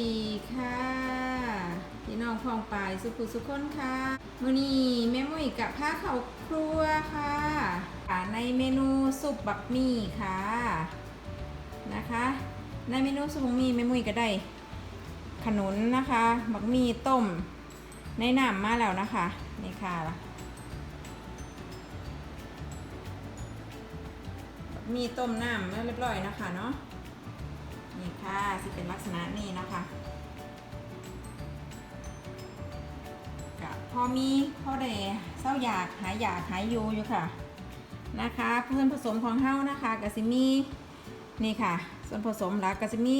ดีค่ะพี่น้องพองปายสุขุสุขคนค่ะมื้อนี้แม่มุ้ยกับผ้าเขาครัวค่ะในเมนูสุปบักหมี่ค่ะนะคะ ในเมนูสุปบักหมี่แม่มุ้ยก็ได้ ขนุนนะคะบักหมี่ต้ม ในน้ำมาแล้วนะคะนี่ค่ะบักหมี่ต้มน้ำเรียบร้อยนะคะเนาะ นี่ค่ะสิเป็นลักษณะนี้นะคะกะพอมีพอได้เศร้าอยากหายอยากหายอยู่อยู่ค่ะนะคะเพื่อนผสมของเฮานะคะกะสิมีนี่ค่ะ ส่วนผสมหลักกะสิมี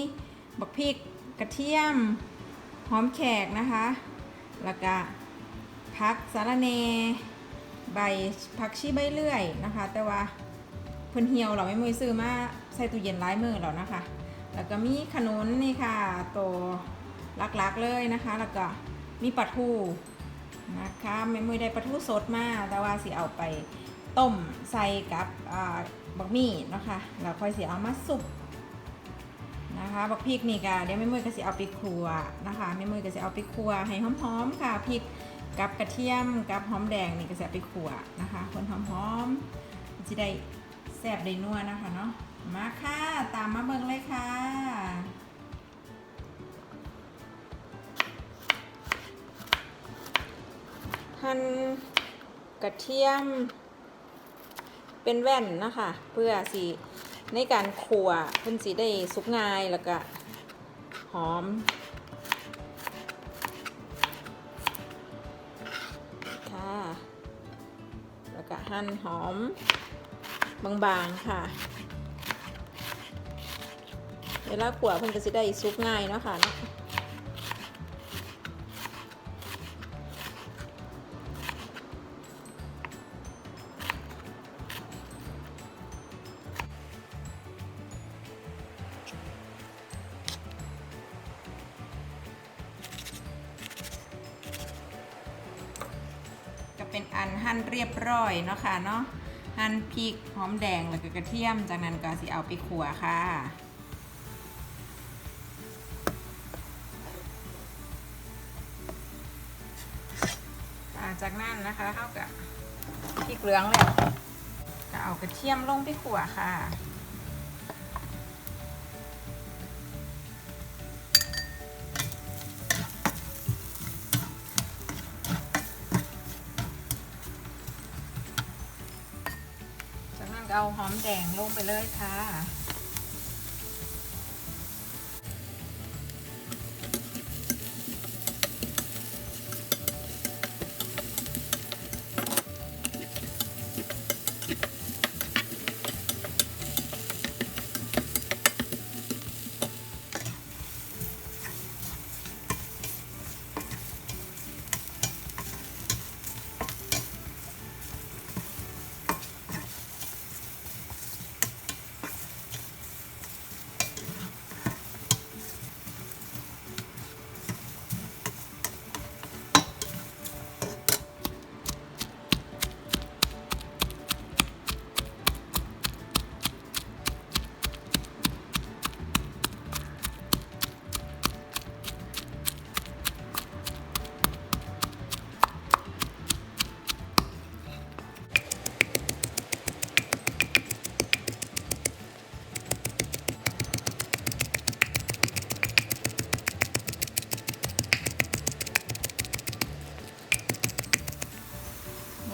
บักพริกกระเทียมหอมแขกนะคะแล้วก็ผักสาระเนใบผักชีใบเลื่อยนะคะ แต่ว่าเพิ่นเหี่ยวเราไม่มือซื้อมาใส่ตู้เย็นร้ายมือแล้วนะคะ แล้วก็มีขนุนนี่ค่ะตัวลักๆเลยนะคะ แล้วก็มีปลาทูนะคะไม่มือได้ปลาทูสดมาแต่ว่าสิเอาไปต้มใส่กับบักหมี่นะคะแล้วค่อยสิเอามาสุกนะคะบักพริกนี่ก็เดี๋ยวแม่มือก็สิเอาไปครัวนะคะแม่มือก็สิเอาไปครัวให้หอมๆค่ะพริกกับกระเทียมกับหอมแดงนี่ก็สิเอาไปครัวนะคะคนหอมๆจะได้แซ่บได้นัวนะคะเนาะ มาค่ะ ตามมาเบิ่งเลยค่ะ หั่นกระเทียม เป็นแว่นนะคะ เพื่อสีในการขัวเพิ่นสีได้สุกง่ายแล้วก็หอมค่ะ แล้วก็หั่นหอมบางๆค่ะ เวลาขัวเพิ่นก็สิได้สุกง่ายเนาะค่ะเนาะเป็นอันหั่นเรียบร้อยเนาะค่ะเนาะหั่นพริกหอมแดงแล้วก็กระเทียม จากนั้นก็สิเอาไปขัวค่ะ จากนั้นนะคะเท่ากับพริกเหลืองแล้วก็เอากระเทียมลงไปขัวค่ะ จากนั้นก็เอาหอมแดงลงไปเลยค่ะ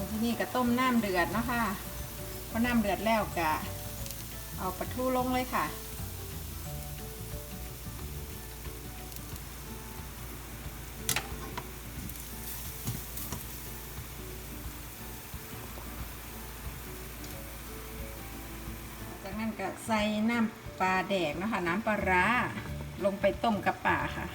ที่นี่ก็ต้มน้ำเดือดเนาะค่ะพอน้ำเดือดแล้วก็เอาปลาทูลงเลยค่ะ จากนั้นก็ใส่น้ำปลาแดกเนาะคะน้ำปลาร้าลงไปต้มกับป่าค่ะ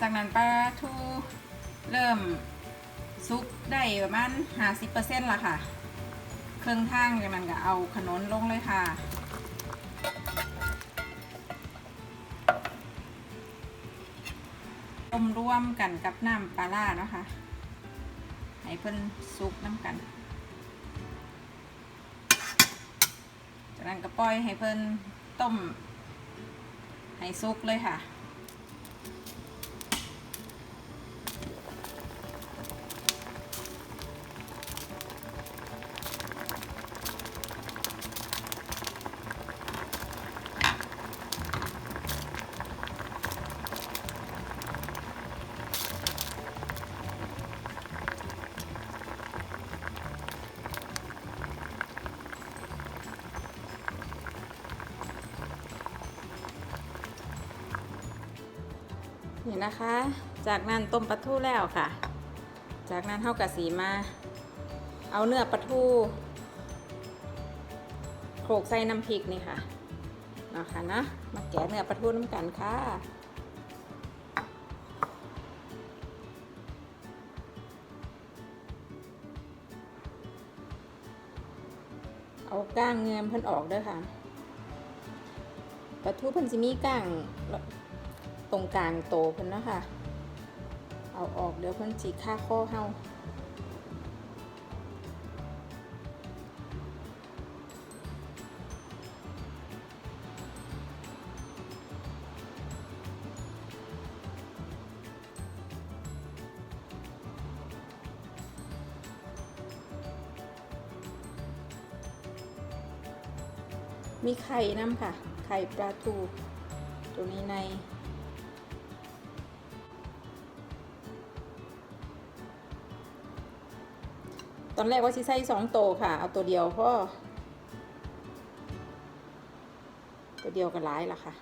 จากนั้นปลาทูเริ่มซุกได้ประมาณห้าเซละค่ะ เครื่องทางนั้นก็เอาขนนลงเลยค่ะต้มร่วมกันกับน้ำปลาล่านะคะะให้เพิ่นซุกน้ำกัน จากนั้นก็ปล่อยให้เพิ่นต้มให้ซุกเลยค่ะ นี่นะคะ จากนั้นต้มปลาทูแล้วค่ะ จากนั้นเท่ากับสีมา เอาเนื้อปลาทูโขลกใส่น้ำพริกนี่ค่ะนะคะนะมาแกะเนื้อปลาทูน้ำกันค่ะเอาก้างเงินเพิ่นออกเด้วยค่ะปลาทูเพิ่นสิมีก้าง ตรงกลางโตเพิ่นเนาะคะเอาออกเดี๋ยวเพิ่นจีค่าข้อเฮามีไข่น้ำค่ะ ไข่ปลาทู ตัวนี้ใน ตอนแรกว่าสิใส่สองโตค่ะ เอาตัวเดียวเพราะตัวเดียวก็ร้ายละค่ะ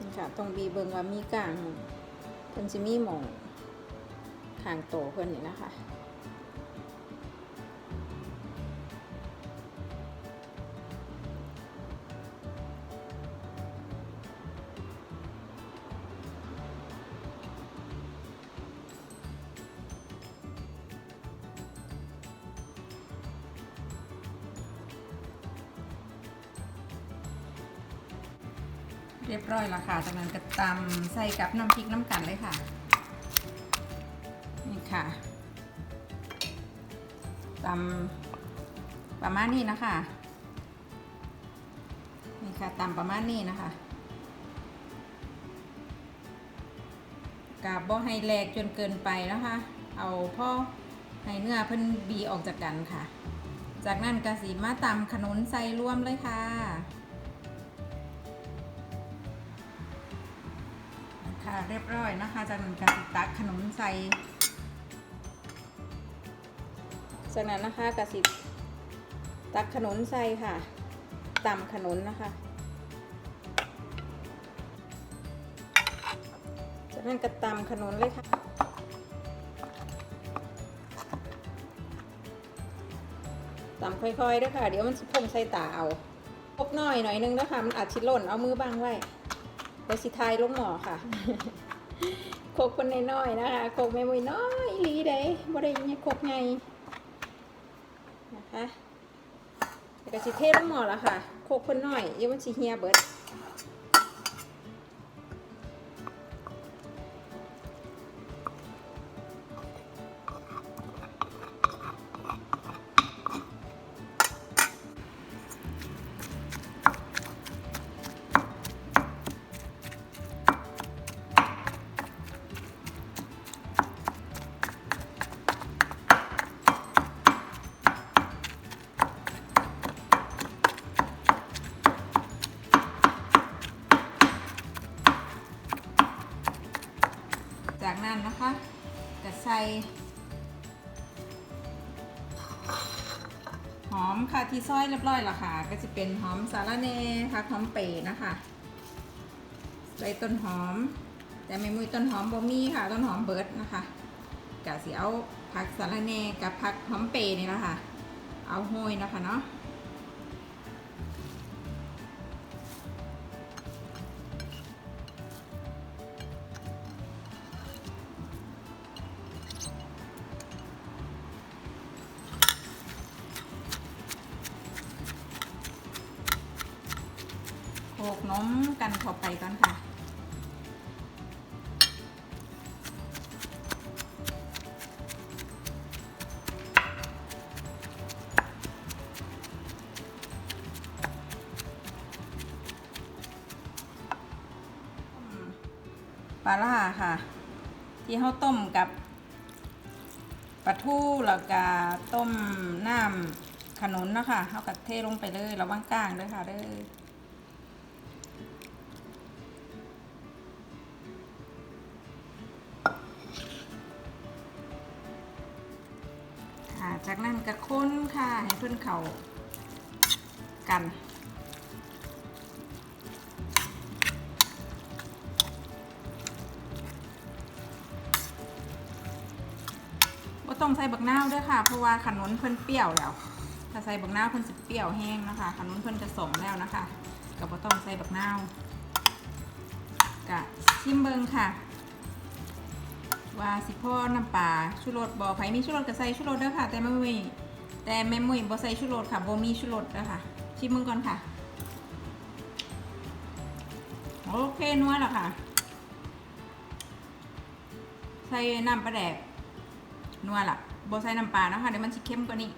นี่ค่ะต้องบีเบิงว่ามีกลางเพิ่นสิมีหมองทางโตเพิ่นนี่นะคะ เรียบร้อยแล้วค่ะจากนั้นก็ตำใส่กับน้ำพริกน้ำกันเลยค่ะ นี่ค่ะตำประมาณนี้นะคะนี่ค่ะตำประมาณนี้นะคะกาบบ่ให้แหลกจนเกินไปนะคะ เอาพ่อให้เนื้อเพิ่นบีออกจากกันค่ะ จากนั้นกะสีมาตำขนุนใส่ร่วมเลยค่ะ ค่ะ เรียบร้อยนะคะจากนั้นก็ตักขนมใส่จากนั้นนะคะกระสิตักขนมใส่ค่ะตำขนมนะคะจากนั้นก็ตำขนมเลยค่ะตำค่อยๆด้วยค่ะ เดี๋ยวมันสิพุ่งใส่ตาเอาพกหน่อยหน่อยนึงนะคะมันอาจชิหล่นเอามือบังไว้ เดี๋ยวสิทายลงหมอค่ะโคกคนน้อยๆนะคะโคกแม่มวยน้อยอีหลีเด้บ่ได้ยังโคกไงนะคะแล้วก็สิเทลงหมอแล้วค่ะโคกคนน้อยเดี๋ยวมันสิเฮียเบิด ที่ซอยเรียบร้อยแล้วค่ะ ก็จะเป็นหอมสาระเนค่ะหอมเป๋นะคะใส่ต้นหอม แต่ไม่มุยต้นหอมบ่มีค่ะ ต้นหอมเบิร์ดนะคะกะเสิเอาผักสาระเนกับผักหอมเป๋นี่แหละค่ะ เอาโห้ยนะคะเนาะ นมกันเข้าไปก่อนค่ะปลาล่าค่ะ ที่เขาต้มกับปลาทูแล้วก็ต้มน้ำขนุนนะคะเขากัเทลงไปเลยระวังก้างด้วยค่ะเด้อ ให้เพื่อนเขากันว่าต้องใส่บักนาวด้วยค่ะ เพราะว่าขนุนเพิ่นเปรี้ยวแล้ว ถ้าใส่บักนาวเพิ่นสิเปรี้ยวแห้งนะคะขนุนเพิ่นจะสมแล้วนะคะก็บ่ต้องใส่บักนาวกะชิมเบิงค่ะ ว่าสิพ่อน้ำปลาชูรสบ่ไผมีชูรสก็ใส่ชูรสเด้อค่ะ แต่แม่มุ้ย แต่แม่มุ้ยบ่ใส่ชูรสค่ะบ่มีชูรสเด้อค่ะ ชิมเบิงก่อนค่ะ โอเคนัวแล้วค่ะ ใส่น้ำปลาแดกนัวละโบใส่น้ำปลานะคะเดี๋ยวมันจะเข้มกว่านี้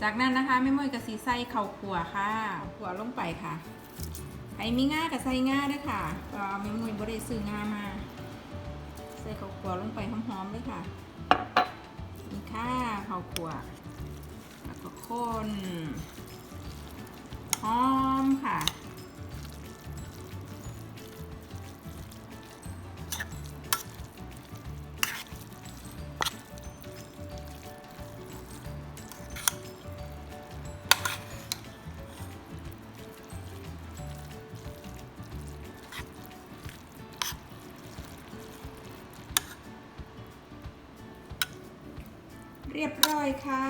จากนั้นนะคะแม่ม้อยกับสีใส่ข้าวขัวค่ะขัวลงไปค่ะใครมีง่ากับใส่ง่าด้วยค่ะก็แม่ม้อยบริซื้อง่ามา ใส่ข้าขัวลงไปหอมๆด้วยค่ะ ค่ะข้าวขัวแล้วก็คนหอมค่ะ รียบร้อยค่ะ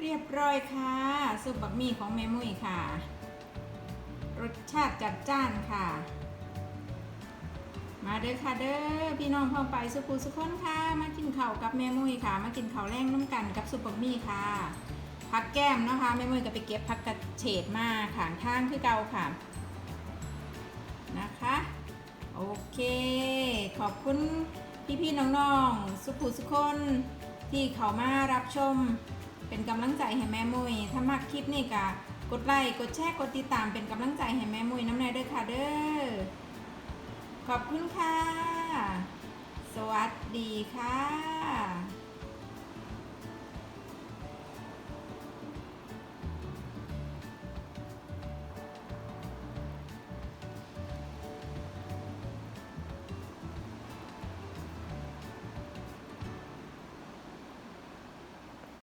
เรียบร้อยค่ะซุปบักหมี่ของแม่มุ้ยค่ะ รสชาติจัดจ้านค่ะ มาเด้อค่ะเด้อพี่น้องพ่อไปสุขุสุขคนค่ะ มากินข้าวกับแม่มุ้ยค่ะ มากินข้าวแรงน้ำกันกับซุปบักหมี่ค่ะพักแก้มนะคะแม่มุ้ยก็ไปเก็บพักกระเฉดมาขางทางคือเก่าค่ะนะคะ โอเค ขอบคุณพี่ๆน้องๆ สุภูสุคนที่เขามารับชม เป็นกำลังใจให้แม่มุยถ้ามักคลิปนี่ก็กดไลค์กดแชร์กดติดตามเป็นกำลังใจให้แม่มุยน้ำแน่ด้วยค่ะเด้อขอบคุณค่ะ สวัสดีค่ะ